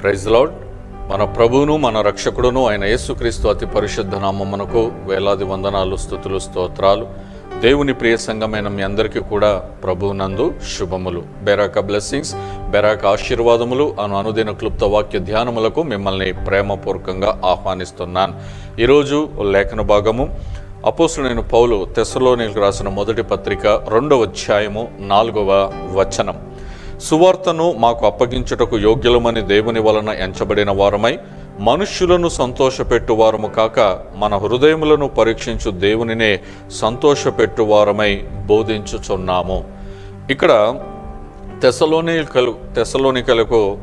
Praise lord మన ప్రభువును మన రక్షకుడును ఆయన యేసుక్రీస్తు అతి పరిశుద్ధ నామమునకు వేలాది వందనాలు స్థుతులు స్తోత్రాలు. దేవుని ప్రియ సంఘమైన మీ అందరికీ కూడా ప్రభువునందు శుభములు. బెరాక బ్లెస్సింగ్స్ బెరాక ఆశీర్వాదములు అను అనుదిన క్లుప్త వాక్య ధ్యానములకు మిమ్మల్ని ప్రేమపూర్వకంగా ఆహ్వానిస్తున్నాను. ఈరోజు లేఖన భాగము. అపోసుడైన పౌలు తెసలోనికి రాసిన మొదటి పత్రిక రెండవ అధ్యాయము నాలుగవ వచనం. సువార్తను మాకు అప్పగించుటకు యోగ్యులమని దేవుని వలన ఎంచబడిన వారమై మనుష్యులను సంతోషపెట్టువారము కాక మన హృదయములను పరీక్షించు దేవునినే సంతోషపెట్టువారమై బోధించుచున్నాము. ఇక్కడ తెసలోనికలు తెసలోనికలకు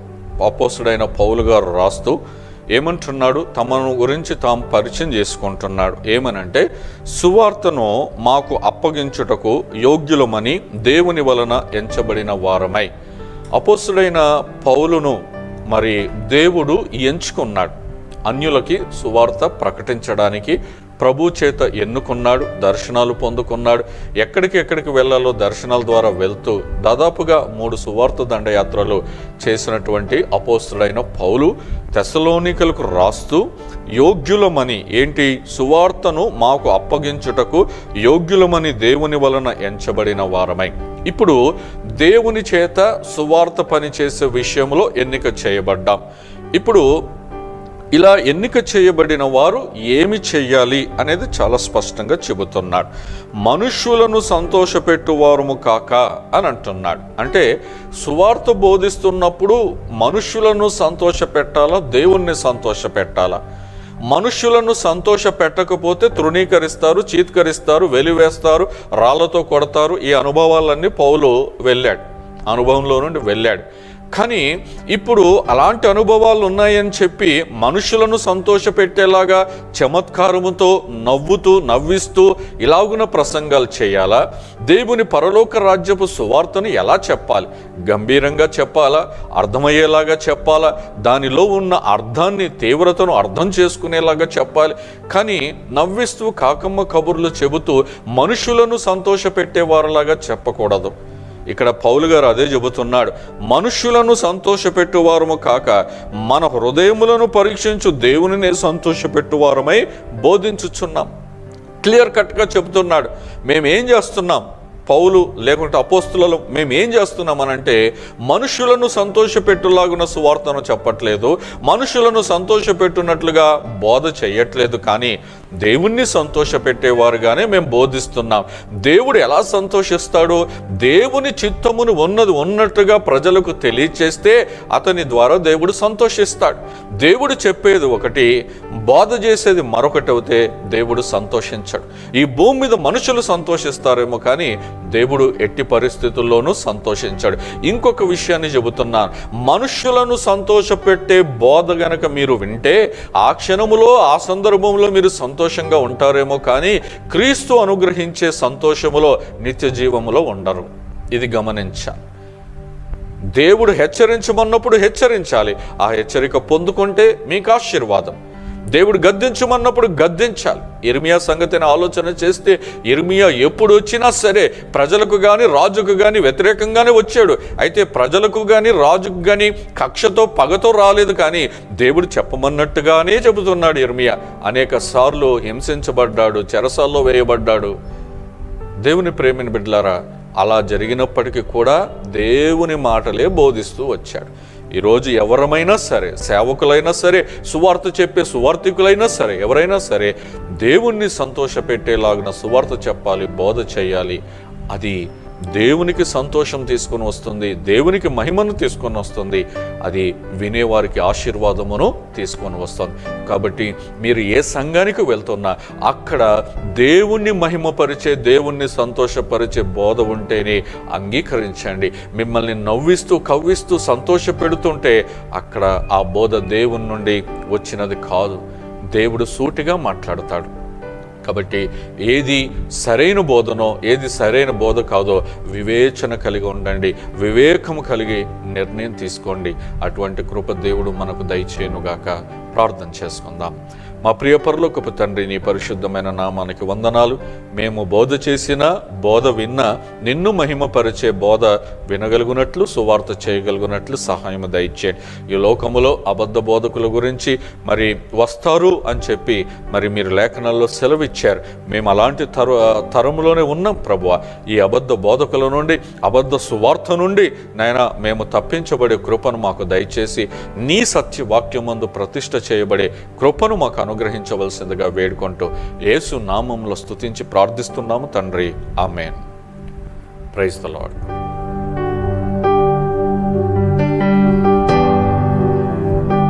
అపోసుడైన పౌలు గారు రాస్తూ ఏమంటున్నాడు? తమను గురించి తాము పరిచయం చేసుకుంటున్నాడు. ఏమనంటే సువార్తను మాకు అప్పగించుటకు యోగ్యులమని దేవుని వలన ఎంచబడిన వారమై. అపోసుడైన పౌలును మరి దేవుడు ఎంచుకున్నాడు. అన్యులకి సువార్త ప్రకటించడానికి ప్రభు చేత ఎన్నుకున్నాడు దర్శనాలు పొందుకున్నాడు. ఎక్కడికి ఎక్కడికి వెళ్ళాలో దర్శనాల ద్వారా వెళ్తూ దాదాపుగా మూడు సువార్త దండయాత్రలు చేసినటువంటి అపోస్తుడైన పౌలు తెసలోనికలకు రాస్తూ యోగ్యులమని ఏంటి? సువార్తను మాకు అప్పగించుటకు యోగ్యులమని దేవుని వలన ఎంచబడిన వారమై. ఇప్పుడు దేవుని చేత సువార్త పని చేసే విషయంలో ఎన్నిక చేయబడ్డాం. ఇప్పుడు ఇలా ఎన్నిక చేయబడిన వారు ఏమి చెయ్యాలి అనేది చాలా స్పష్టంగా చెబుతున్నాడు. మనుష్యులను సంతోషపెట్టువారము కాక అని అంటున్నాడు. అంటే సువార్త బోధిస్తున్నప్పుడు మనుష్యులను సంతోషపెట్టాలా? దేవుణ్ణి సంతోషపెట్టాలా? మనుష్యులను సంతోష పెట్టకపోతే తృణీకరిస్తారు చీత్కరిస్తారు వెలివేస్తారు రాళ్ళతో కొడతారు ఈ అనుభవాలన్నీ పౌలు వెళ్ళాడు. అనుభవంలో నుండి వెళ్ళాడు. కానీ ఇప్పుడు అలాంటి అనుభవాలు ఉన్నాయని చెప్పి మనుషులను సంతోషపెట్టేలాగా చమత్కారముతో నవ్వుతూ నవ్విస్తూ ఇలాగున ప్రసంగాలు చేయాలా? దేవుని పరలోక రాజ్యపు సువార్తను ఎలా చెప్పాలి? గంభీరంగా చెప్పాలా? అర్థమయ్యేలాగా చెప్పాలా? దానిలో ఉన్న అర్థాన్ని తీవ్రతను అర్థం చేసుకునేలాగా చెప్పాలి. కానీ నవ్విస్తూ కాకమ్మ కబుర్లు చెబుతూ మనుషులను సంతోషపెట్టేవారులాగా చెప్పకూడదు. ఇక్కడ పౌలు గారు అదే చెబుతున్నాడు మనుష్యులను సంతోషపెట్టువారము కాక మన హృదయములను పరీక్షించు దేవునినే సంతోషపెట్టువారమై బోధించుచున్నాం. క్లియర్ కట్గా చెబుతున్నాడు. మేమేం చేస్తున్నాం? పౌలు లేకుంటే అపోస్తులలో మేము ఏం చేస్తున్నామనంటే మనుషులను సంతోషపెట్టులాగున్న సువార్తను చెప్పట్లేదు మనుషులను సంతోషపెట్టున్నట్లుగా బోధ చేయట్లేదు కానీ దేవుణ్ణి సంతోషపెట్టేవారుగానే మేము బోధిస్తున్నాం. దేవుడు ఎలా సంతోషిస్తాడు దేవుని చిత్తమును ఉన్నది ఉన్నట్టుగా ప్రజలకు తెలియచేస్తే అతని ద్వారా దేవుడు సంతోషిస్తాడు. దేవుడు చెప్పేది ఒకటి బోధ చేసేది మరొకటి అవుతే దేవుడు సంతోషించాడు. ఈ భూమి మీద మనుషులు సంతోషిస్తారేమో కానీ దేవుడు ఎట్టి పరిస్థితుల్లోనూ సంతోషించాడు. ఇంకొక విషయాన్ని చెబుతున్నాను మనుషులను సంతోషపెట్టే బోధ గనక మీరు వింటే ఆ క్షణములో ఆ సందర్భంలో మీరు సంతోషంగా ఉంటారేమో కానీ క్రీస్తు అనుగ్రహించే సంతోషములో నిత్య జీవములో ఉండరు. ఇది గమనించాలి దేవుడు హెచ్చరించమన్నప్పుడు హెచ్చరించాలి. ఆ హెచ్చరిక పొందుకుంటే మీకు ఆశీర్వాదం. దేవుడు గద్దించమన్నప్పుడు గద్దించాలి. ఇర్మియా సంగతిని ఆలోచన చేస్తే ఇర్మియా ఎప్పుడు వచ్చినా సరే ప్రజలకు కానీ రాజుకు కానీ వ్యతిరేకంగానే వచ్చాడు. అయితే ప్రజలకు కానీ రాజుకు కానీ కక్షతో పగతో రాలేదు కానీ దేవుడు చెప్పమన్నట్టుగానే చెబుతున్నాడు ఇర్మియా అనేక సార్లు హింసించబడ్డాడు చెరసాల్లో వేయబడ్డాడు. దేవుని ప్రేమిని బిడ్డలారా అలా జరిగినప్పటికీ కూడా దేవుని మాటలే బోధిస్తూ వచ్చాడు. ఈరోజు ఎవరమైనా సరే సేవకులైనా సరే సువార్త చెప్పే సువార్థికులైనా సరే ఎవరైనా సరే దేవుణ్ణి సంతోషపెట్టేలాగిన సువార్త చెప్పాలి బోధ చేయాలి. అది దేవునికి సంతోషం తీసుకొని వస్తుంది దేవునికి మహిమను తీసుకొని వస్తుంది. అది వినేవారికి ఆశీర్వాదమును తీసుకొని వస్తుంది. కాబట్టి మీరు ఏ సంఘానికి వెళ్తున్నా అక్కడ దేవుణ్ణి మహిమపరిచే దేవుణ్ణి సంతోషపరిచే బోధ ఉంటేనే అంగీకరించండి. మిమ్మల్ని నవ్విస్తూ కవ్విస్తూ సంతోష పెడుతుంటే అక్కడ ఆ బోధ దేవుని నుండి వచ్చినది కాదు. దేవుడు సూటిగా మాట్లాడతాడు. కాబట్టి ఏది సరైన బోధనో ఏది సరైన బోధ కాదో వివేచన కలిగి ఉండండి. వివేకము కలిగి నిర్ణయం తీసుకోండి. అటువంటి కృప దేవుడు మనకు దయచేయనుగాక. ప్రార్థన చేసుకుందాం. మా ప్రియ పరలోకపు తండ్రి నీ పరిశుద్ధమైన నామానికి వందనాలు. మేము బోధ చేసిన బోధ విన్నా నిన్ను మహిమపరిచే బోధ వినగలుగునట్లు సువార్త చేయగలుగునట్లు సహాయం దయచేయండి ఈ లోకములో అబద్ధ బోధకుల గురించి మరి వస్తారు అని చెప్పి మరి మీరు లేఖనాల్లో సెలవిచ్చారు. మేము అలాంటి తర తరములోనే ఉన్నాం ప్రభువ. ఈ అబద్ధ బోధకుల నుండి అబద్ధ సువార్త నుండి నైనా మేము తప్పించబడే కృపను మాకు దయచేసి నీ సత్య వాక్యమందు ప్రతిష్ట చేయబడే కృపను మాకు అనుగ్రహించవలసిందిగా వేడుకుంటూ యేసు నామంలో స్తుతించి ప్రార్థిస్తున్నాము తండ్రి. ఆమెన్. Praise the Lord.